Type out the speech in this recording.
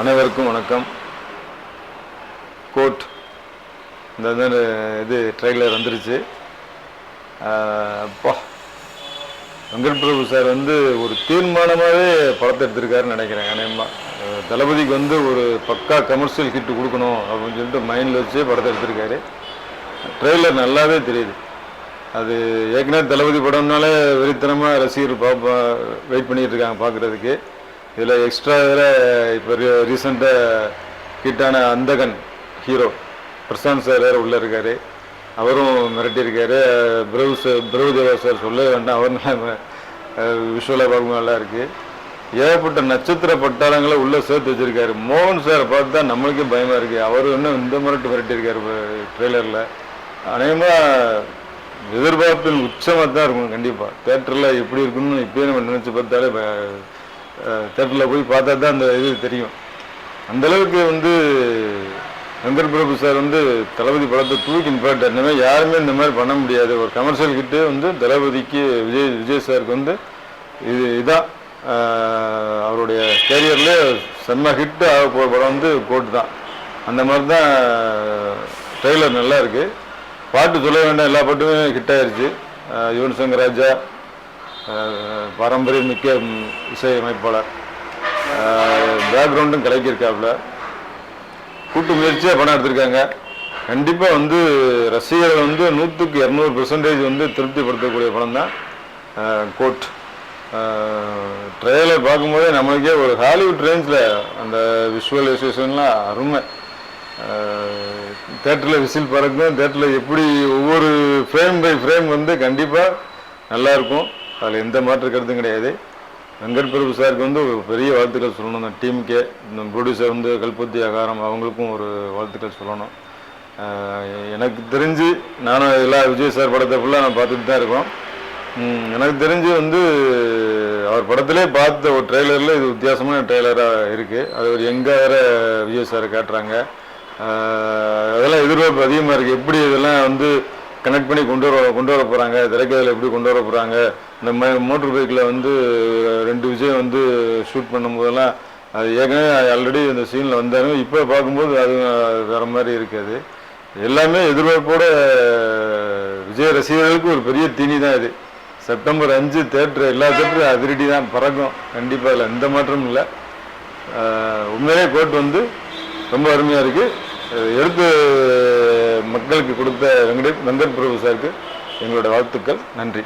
அனைவருக்கும் வணக்கம். கோட் இந்த இது இது ட்ரெய்லர் வந்துருச்சு. அப்பா. வெங்கட் பிரபு சார் வந்து ஒரு தீர்மானமாகவே படத்தை எடுத்திருக்காருன்னு நினைக்கிறேன் அநேகமாக தளபதிக்கு வந்து ஒரு பக்கா கமர்ஷியல் ஹிட் கொடுக்கணும் அப்படின்னு சொல்லிட்டு மைண்டில் வச்சு படத்தை எடுத்திருக்காரு. ட்ரெய்லர் நல்லாவே தெரியுது. அது ஏற்கனவே தளபதி படம்னாலே வெறித்தனமாக ரசிகர் பார்ப்பா வெயிட் பண்ணிகிட்டு இருக்காங்க பார்க்குறதுக்கு இதில் எக்ஸ்ட்ரா இதில் இப்போ ரீசெண்டாக ஹிட்டான அந்தகன் ஹீரோ பிரசாந்த் சார் வேறு உள்ளே இருக்கார். அவரும் மிரட்டியிருக்காரு பிரபு சார் பிரபு தேவா சார் சொல்ல வேண்டாம். அவர் விஷுவலாக பார்க்கும் நல்லா இருக்குது ஏகப்பட்ட நட்சத்திர பட்டாளங்களை உள்ளே சேர்த்து வச்சுருக்காரு. மோகன் சாரை பார்த்து தான் நம்மளுக்கே பயமாக இருக்குது அவர் இன்னும் இந்த மிரட்டு மிரட்டியிருக்காரு ட்ரெய்லரில் அநேகமாக எதிர்பார்ப்பின் உச்சமாக தான் இருக்கும் கண்டிப்பாக தேட்டரில் எப்படி இருக்குன்னு இப்போயே நம்ம நினச்சி பார்த்தாலே தேட்டரில் போய் பார்த்தா தான் அந்த இது தெரியும். அந்தளவுக்கு வந்து வெங்கட் பிரபு சார் வந்து தளபதி படத்தை தூக்கி நிப்பாட்டார் இந்த மாதிரி யாருமே இந்த மாதிரி பண்ண முடியாது. ஒரு கமர்ஷியல் கிட்டு வந்து தளபதிக்கு விஜய் விஜய் சாருக்கு வந்து இது இதான். அவருடைய கேரியரில் செம்ம ஹிட்டு ஆக போகிற படம் வந்து போட்டு தான். அந்த மாதிரி தான் ட்ரெய்லர் நல்லா இருக்குது பாட்டு சொல்ல வேண்டாம். எல்லா பாட்டுமே ஹிட் ஆயிருச்சு. யுவன் சங்கர் ராஜா ஆஹ், பாரம்பரிய மிக்க இசையமைப்பாளர். பேக்ரவுண்டும் கலக்கியிருக்காப்புல. கூட்டு முயற்சியாக படம் எடுத்திருக்காங்க. கண்டிப்பாக வந்து ரசிகர்கள் வந்து நூற்றுக்கு இரநூறு பெர்சன்டேஜ் வந்து திருப்திப்படுத்தக்கூடிய படம் தான் கோட். ட்ரெயிலர் பார்க்கும்போதே நம்மளுக்கே ஒரு ஹாலிவுட் ரேஞ்சில் அந்த விஷுவலைசேஷன்லாம் அருமை. தேட்டரில் விசில் பறக்கும் தேட்டரில் எப்படி ஒவ்வொரு ஃப்ரேம் பை ஃப்ரேம் வந்து கண்டிப்பாக நல்லாயிருக்கும் அதில் எந்த மாற்று கருத்தும் கிடையாது. வெங்கட் பிரபு சாருக்கு வந்து ஒரு பெரிய வாழ்த்துக்கள் சொல்லணும். அந்த டீமுக்கே இந்த ப்ரொடியூசர் வந்து கல்பத்தி அகாரம் அவங்களுக்கும் ஒரு வாழ்த்துக்கள் சொல்லணும். எனக்கு தெரிஞ்சு நானும் எல்லா விஜய் சார் படத்தை ஃபுல்லாக நான் பார்த்துட்டு தான் இருக்கோம். எனக்கு தெரிஞ்சு வந்து அவர் படத்திலே பார்த்த ஒரு ட்ரெய்லரில் இது வித்தியாசமான ட்ரெய்லராக இருக்குது அது ஒரு எங்கே வேற விஜய் சாரை காட்டுறாங்க. அதெல்லாம் எதிர்பார்ப்பு அதிகமாக இருக்குது எப்படி இதெல்லாம் வந்து கனெக்ட் பண்ணி கொண்டு வர கொண்டு வர போகிறாங்க திரைக்கதையில் எப்படி கொண்டு வர போகிறாங்க இந்த மாதிரி மோட்டர் பைக்கில் வந்து ரெண்டு விஜயம் வந்து ஷூட் பண்ணும்போதெல்லாம் அது ஏற்கனவே ஆல்ரெடி அந்த சீனில் வந்தாலும் இப்போ பார்க்கும்போது அது வேற மாதிரி இருக்காது. எல்லாமே எதிர்பார்ப்போட விஜய் ரசிகர்களுக்கு ஒரு பெரிய தீனி தான் இது. செப்டம்பர் அஞ்சு தேட்டர் எல்லா தேட்டரும் அதிரடி தான் பறக்கும். கண்டிப்பாக இல்லை எந்த மாற்றமும் இல்லை. உண்மையிலே கோட் வந்து ரொம்ப அருமையாக இருக்குது எடுத்து மக்களுக்கு கொடுத்த வெங்கடே வெங்கட் பிரபு சாருக்கு எங்களோட வாழ்த்துக்கள். நன்றி.